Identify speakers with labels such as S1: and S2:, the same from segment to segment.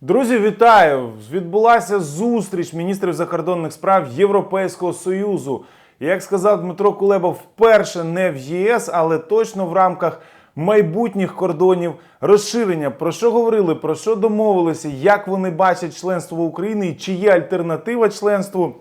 S1: Друзі, вітаю! Відбулася зустріч міністрів закордонних справ Європейського Союзу. Як сказав Дмитро Кулеба, вперше не в ЄС, але точно в рамках майбутніх кордонів розширення. Про що говорили, про що домовилися, як вони бачать членство України і чи є альтернатива членству.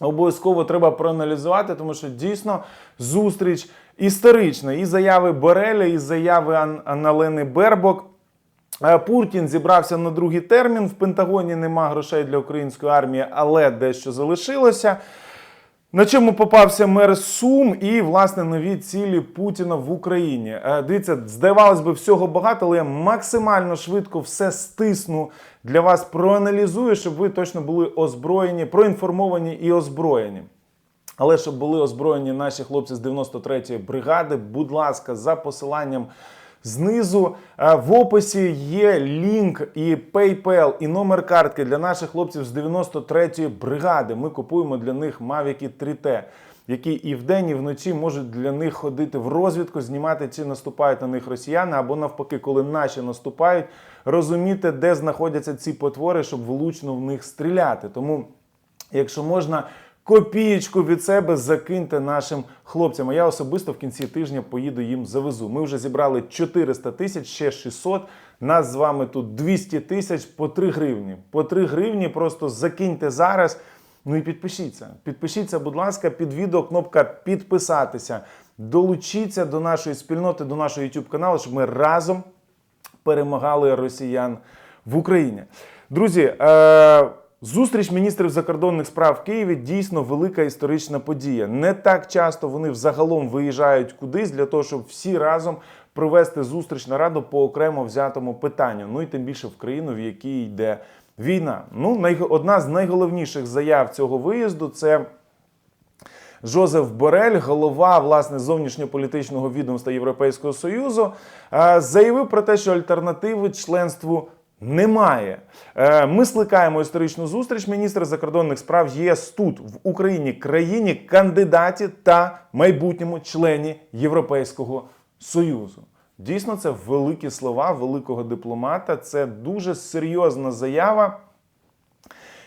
S1: Обов'язково треба проаналізувати, тому що дійсно зустріч історична. І заяви Бореля, і заяви Ан- Анналени Бербок. Е, Путін зібрався на другий термін. В Пентагоні нема грошей для української армії, але дещо залишилося. На чому попався мер Сум і власне нові цілі Путіна в Україні. Е, Дивіться, здавалось би, всього багато, але я максимально швидко все стисну для вас, проаналізую, щоб ви точно були озброєні, проінформовані і озброєні. Але щоб були озброєні наші хлопці з 93-ї бригади, будь ласка, за посиланням знизу е, в описі є лінк і PayPal, і номер картки для наших хлопців з 93-ї бригади. Ми купуємо для них Mavic 3T. Які і вдень, і вночі можуть для них ходити в розвідку, знімати, чи наступають на них росіяни, або навпаки, коли наші наступають, розуміти, де знаходяться ці потвори, щоб влучно в них стріляти. Тому Якщо можна, копієчку від себе закиньте нашим хлопцям. А я особисто в кінці тижня поїду їм завезу. Ми вже зібрали 400 тисяч, ще 600. Нас з вами тут 200 тисяч по 3 гривні. По 3 гривні просто закиньте зараз. Ну і підпишіться. Підпишіться, будь ласка, під відео кнопка підписатися. Долучіться до нашої спільноти, до нашого YouTube каналу, щоб ми разом перемагали росіян в Україні. Друзі, е, зустріч міністрів закордонних справ в Києві дійсно велика історична подія. Не так часто вони взагалом виїжджають кудись для того, щоб всі разом провести зустріч нараду по окремо взятому питанню. Ну і тим більше в країну, в якій йде війна. Ну, одна з найголовніших заяв цього виїзду це. Жозеф Борель, голова власне зовнішньополітичного відомства Європейського Союзу, е, заявив про те, що альтернативи членству немає. Е, Ми скликаємо історичну зустріч міністра закордонних справ ЄС тут, в Україні, країні, кандидаті та майбутньому члені Європейського Союзу. Дійсно, це великі слова великого дипломата. Це дуже серйозна заява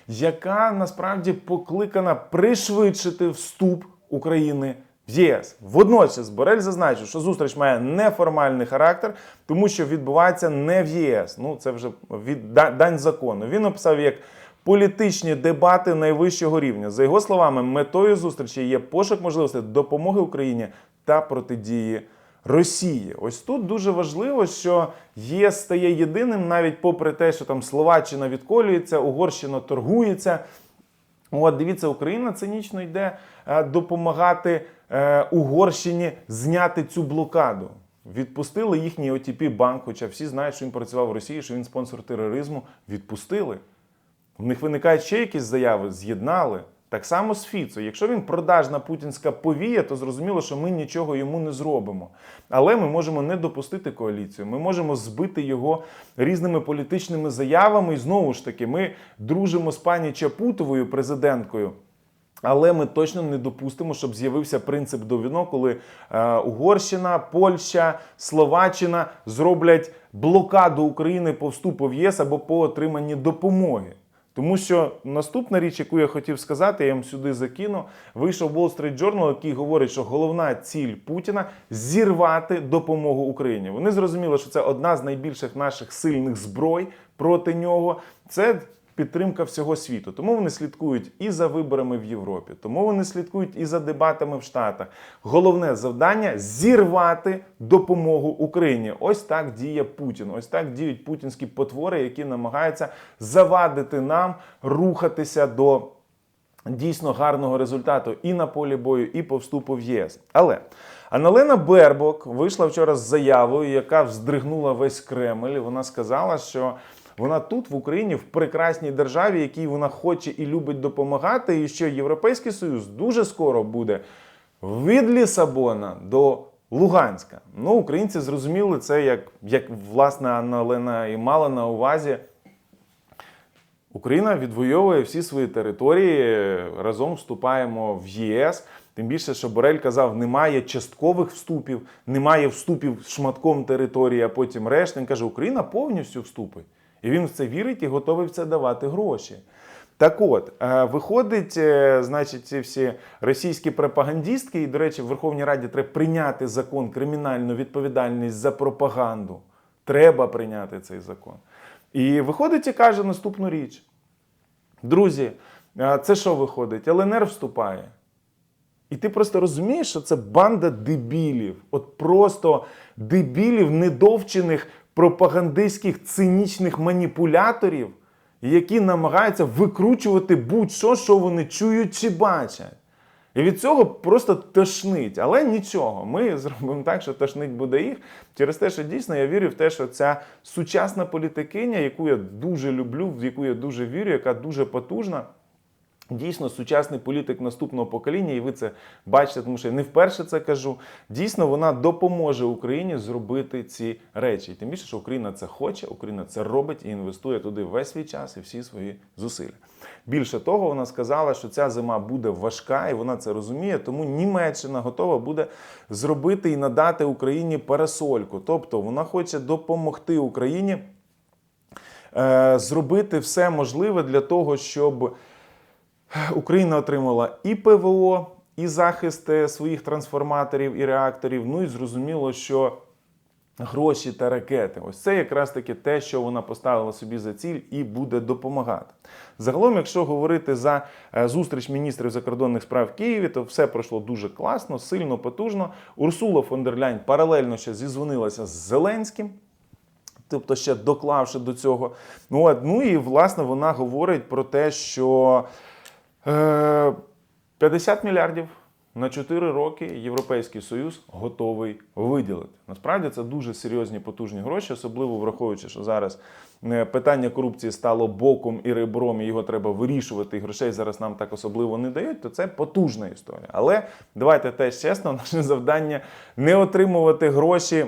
S1: яка насправді покликана пришвидшити вступ України в ЄС. Водночас Борель зазначив, що зустріч має неформальний характер, тому що відбувається не в ЄС. Ну це вже від дань закону. Він описав як. Політичні дебати найвищого рівня. За його словами, метою зустрічі є пошук можливостей допомоги Україні та протидії Росії. Ось тут дуже важливо, що ЄС стає єдиним, навіть попри те, що там Словаччина відколюється, Угорщина торгується. От дивіться, Україна цинічно йде е, допомагати е, Угорщині зняти цю блокаду. Відпустили їхній OTP банк, хоча всі знають, що він працював в Росії, що він спонсор тероризму. Відпустили. В них виникають ще якісь заяви, з'єднали. Так само з Фіцо. Якщо він продажна путінська повія, то зрозуміло, що ми нічого йому не зробимо. Але ми можемо не допустити коаліцію. Ми можемо збити його різними політичними заявами. І знову ж таки, ми дружимо з пані Чапутовою, президенткою. Але ми точно не допустимо, щоб з'явився принцип довіно, коли е, Угорщина, Польща, Словаччина зроблять блокаду України по вступу в ЄС або по отриманні допомоги. Тому що наступна річ, яку я хотів сказати, я вам сюди закину. Вийшов Wall Street Journal, який говорить, що головна ціль Путіна зірвати допомогу Україні. Вони зрозуміли, що це одна з найбільших наших сильних зброй проти нього. Це підтримка всього світу. Тому вони слідкують і за виборами в Європі, тому вони слідкують і за дебатами в Штатах. Головне завдання зірвати допомогу Україні. Ось так діє Путін. Ось так діють путінські потвори, які намагаються завадити нам рухатися до дійсно гарного результату і на полі бою, і по вступу в ЄС. Але Аналена Бербок вийшла вчора з заявою, яка вздригнула весь Кремль. Вона сказала, що вона тут, в Україні, в прекрасній державі, якій вона хоче і любить допомагати, і що Європейський Союз дуже скоро буде від Лісабона до Луганська. Ну, українці зрозуміли це, як, як власне Анна Олена і мала на увазі. Україна відвоює всі свої території, разом вступаємо в ЄС. Тим більше, що Борель казав, немає часткових вступів, немає вступів шматком території, а потім решта. Він каже, Україна повністю вступить. І він в це вірить і готовий в це давати гроші. Так от, е, виходить, е, значить, ці всі російські пропагандистки, і, до речі, в Верховній Раді треба прийняти закон кримінальну відповідальність за пропаганду. Треба прийняти цей закон. І виходить і каже наступну річ. Друзі, це що виходить? ЛНР вступає. І ти просто розумієш, що це банда дебілів. От просто дебілів, недовчених пропагандистських цинічних маніпуляторів, які намагаються викручувати будь-що, що вони чують чи бачать. І від цього просто тошнить. Але нічого, ми зробимо так, що тошнить буде їх через те, що дійсно я вірю в те, що ця сучасна політикиня, яку я дуже люблю, в яку я дуже вірю, яка дуже потужна. Дійсно, сучасний політик наступного покоління, і ви це бачите, тому що я не вперше це кажу. Дійсно, вона допоможе Україні зробити ці речі. І тим більше, що Україна це хоче, Україна це робить і інвестує туди весь свій час і всі свої зусилля. Більше того, вона сказала, що ця зима буде важка, і вона це розуміє. Тому Німеччина готова буде зробити і надати Україні парасольку. Тобто вона хоче допомогти Україні е, зробити все можливе для того, щоб. Україна отримала і ПВО, і захист своїх трансформаторів і реакторів. Ну і зрозуміло, що гроші та ракети. Ось це якраз таки те, що вона поставила собі за ціль і буде допомагати. Загалом, якщо говорити за е, зустріч міністрів закордонних справ в Києві, то все пройшло дуже класно, сильно, потужно. Урсула фон дер Ляйн паралельно ще зізвонилася з Зеленським. Тобто ще доклавши до цього. Ну, ну і власне вона говорить про те, що 50 мільярдів на 4 роки Європейський Союз готовий виділити. Насправді це дуже серйозні потужні гроші, особливо враховуючи, що зараз е, питання корупції стало боком і ребром, і його треба вирішувати. І грошей зараз нам так особливо не дають. То це потужна історія. Але давайте теж чесно, наше завдання не отримувати гроші.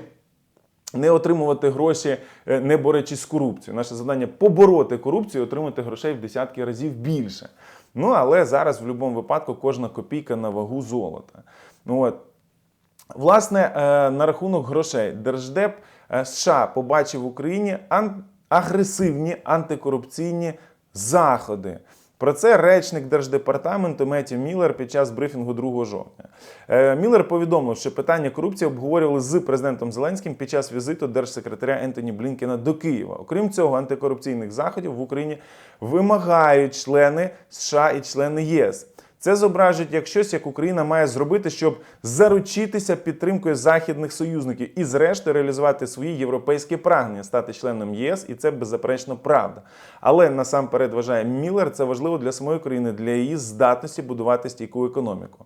S1: Не отримувати гроші, е, не борючись з корупцією. Наше завдання побороти корупцію, і отримати грошей в десятки разів більше. Ну але зараз в будь-якому випадку кожна копійка на вагу золота. Ну от. Власне, е, на рахунок грошей, Держдеп е, США побачив в Україні агресивні антикорупційні заходи. Про це речник Держдепартаменту Меті Міллер під час брифінгу 2 жовтня. Е, Міллер повідомив, що питання корупції обговорювали з президентом Зеленським під час візиту держсекретаря Ентоні Блінкена до Києва. Окрім цього, антикорупційних заходів в Україні вимагають члени США і члени ЄС. Це зображить як щось, як Україна має зробити, щоб заручитися підтримкою західних союзників і, зрештою, реалізувати свої європейські прагнення, стати членом ЄС, і це беззаперечно правда. Але насамперед вважає Міллер, це важливо для самої країни, для її здатності будувати стійку економіку.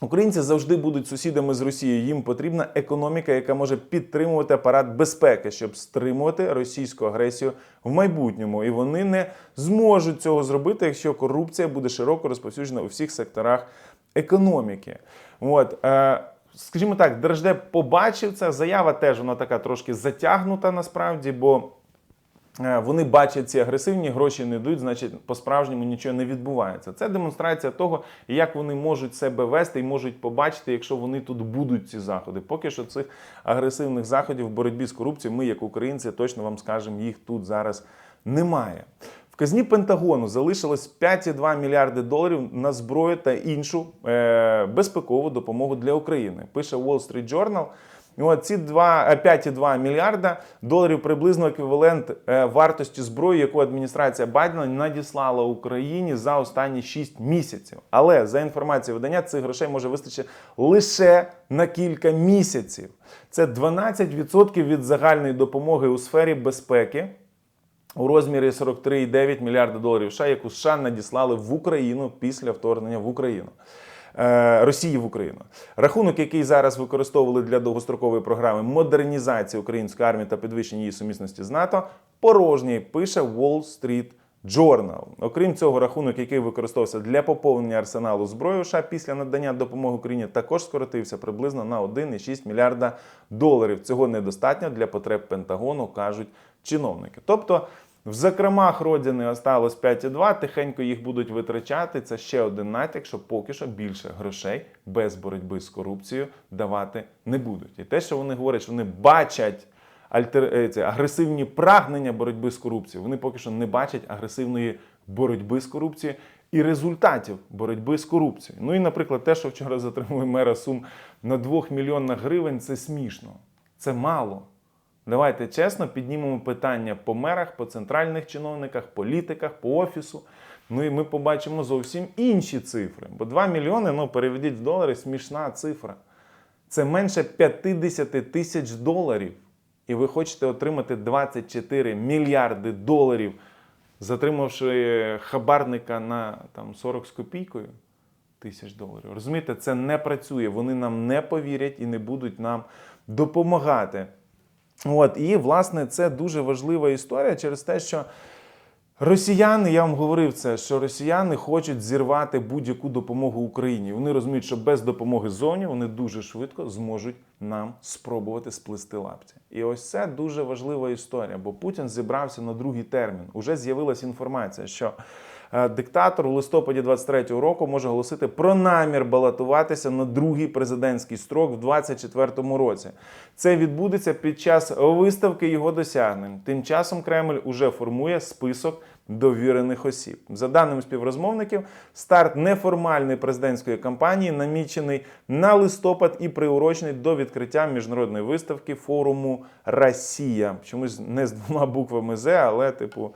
S1: Українці завжди будуть сусідами з Росією. Їм потрібна економіка, яка може підтримувати апарат безпеки, щоб стримувати російську агресію в майбутньому. І вони не зможуть цього зробити, якщо корупція буде широко розповсюджена у всіх секторах економіки. От. Е, Скажімо так, Держдеп побачив це. Заява теж вона така трошки затягнута насправді, бо вони бачать ці агресивні гроші не йдуть, значить по-справжньому нічого не відбувається. Це демонстрація того, як вони можуть себе вести і можуть побачити, якщо вони тут будуть ці заходи. Поки що цих агресивних заходів в боротьбі з корупцією, ми, як українці, точно вам скажемо, їх тут зараз немає. В казні Пентагону залишилось 5,2 мільярди доларів на зброю та іншу е, безпекову допомогу для України. Пише Wall Street Journal. І от ці два- е, 5,2 мільярда доларів приблизно еквівалент е, вартості зброї, яку адміністрація Байдена надіслала Україні за останні 6 місяців. Але за інформацією видання, цих грошей може вистачити лише на кілька місяців. Це 12% від загальної допомоги у сфері безпеки у розмірі 43,9 мільярда доларів США, яку США надіслали в Україну після вторгнення в Україну. Е, Росії в Україну. Рахунок, який зараз використовували для довгострокової програми модернізації української армії та підвищення її сумісності з НАТО, порожній, пише Wall Street Journal. Окрім цього, рахунок, який використовувався для поповнення арсеналу зброї США після надання допомоги Україні, також скоротився приблизно на 1,6 мільярда доларів. Цього недостатньо для потреб Пентагону, кажуть чиновники. Тобто. В закромах родини осталось 5,2, тихенько їх будуть витрачати. Це ще один натяк, що поки що більше грошей без боротьби з корупцією давати не будуть. І те, що вони говорять, що вони бачать альтер... це, агресивні прагнення боротьби з корупцією. Вони поки що не бачать агресивної боротьби з корупцією і результатів боротьби з корупцією. Ну і, наприклад, те, що вчора затримали мера Сум на 2 мільйонах гривень, це смішно. Це мало. Давайте чесно піднімемо питання по мерах, по центральних чиновниках, політиках, по офісу. Ну і ми побачимо зовсім інші цифри. Бо 2 мільйони, ну переведіть в долари, смішна цифра. Це менше 50 тисяч доларів. І ви хочете отримати 24 мільярди доларів, затримавши хабарника на там, 40 з копійкою тисяч доларів. Розумієте, це не працює. Вони нам не повірять і не будуть нам допомагати. От, і, власне, це дуже важлива історія через те, що росіяни, я вам говорив це, що росіяни хочуть зірвати будь-яку допомогу Україні. Вони розуміють, що без допомоги зовні вони дуже швидко зможуть нам спробувати сплести лапці. І ось це дуже важлива історія, бо Путін зібрався на другий термін. Уже з'явилася інформація, що диктатор у листопаді 23-го року може оголосити про намір балотуватися на другий президентський строк в 24-му році. Це відбудеться під час виставки його досягнень. Тим часом Кремль уже формує список довірених осіб. За даними співрозмовників, старт неформальної президентської кампанії намічений на листопад і приурочений до відкриття міжнародної виставки форуму Росія. Чомусь не з двома буквами З, але типу.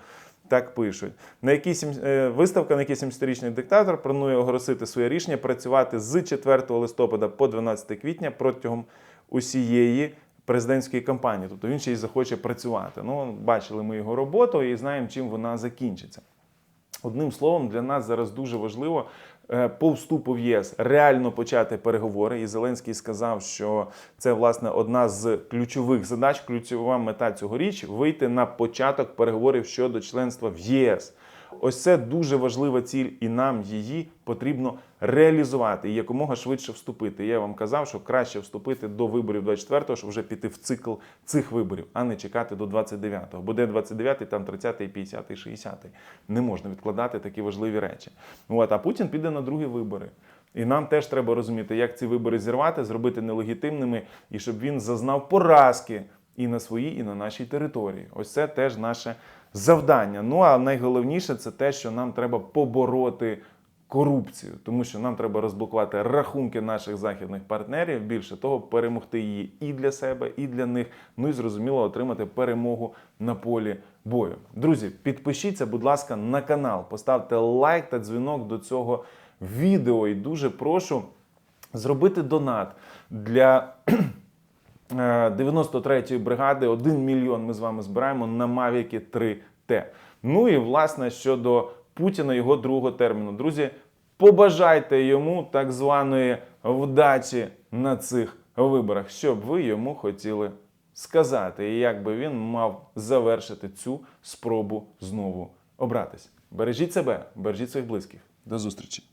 S1: Так пишуть. На сім- е, виставка, на якій 70-річний диктатор планує оголосити своє рішення працювати з 4 листопада по 12 квітня протягом усієї президентської кампанії. Тобто він ще й захоче працювати. Ну, бачили ми його роботу і знаємо, чим вона закінчиться. Одним словом, для нас зараз дуже важливо по вступу в ЄС реально почати переговори. І Зеленський сказав, що це власне одна з ключових задач, ключова мета цьогоріч вийти на початок переговорів щодо членства в єС. Ось це дуже важлива ціль, і нам її потрібно реалізувати і якомога швидше вступити. Я вам казав, що краще вступити до виборів 24-го, щоб вже піти в цикл цих виборів, а не чекати до 29-го. Бо де 29-й, там 30-й, 50-й, 60-й. Не можна відкладати такі важливі речі. От, а Путін піде на другі вибори. І нам теж треба розуміти, як ці вибори зірвати, зробити нелегітимними, і щоб він зазнав поразки і на своїй, і на нашій території. Ось це теж наше завдання. Ну а найголовніше це те, що нам треба побороти корупцію, тому що нам треба розблокувати рахунки наших західних партнерів. Більше того, перемогти її і для себе, і для них. Ну і зрозуміло, отримати перемогу на полі бою. Друзі, підпишіться, будь ласка, на канал, поставте лайк та дзвінок до цього відео. І дуже прошу зробити донат для. Е, 93-ї бригади 1 мільйон ми з вами збираємо на Mavic 3T. Ну і власне щодо Путіна його другого терміну. Друзі, побажайте йому так званої вдачі на цих виборах, що б ви йому хотіли сказати, і як би він мав завершити цю спробу знову обратись. Бережіть себе, бережіть своїх близьких. До зустрічі!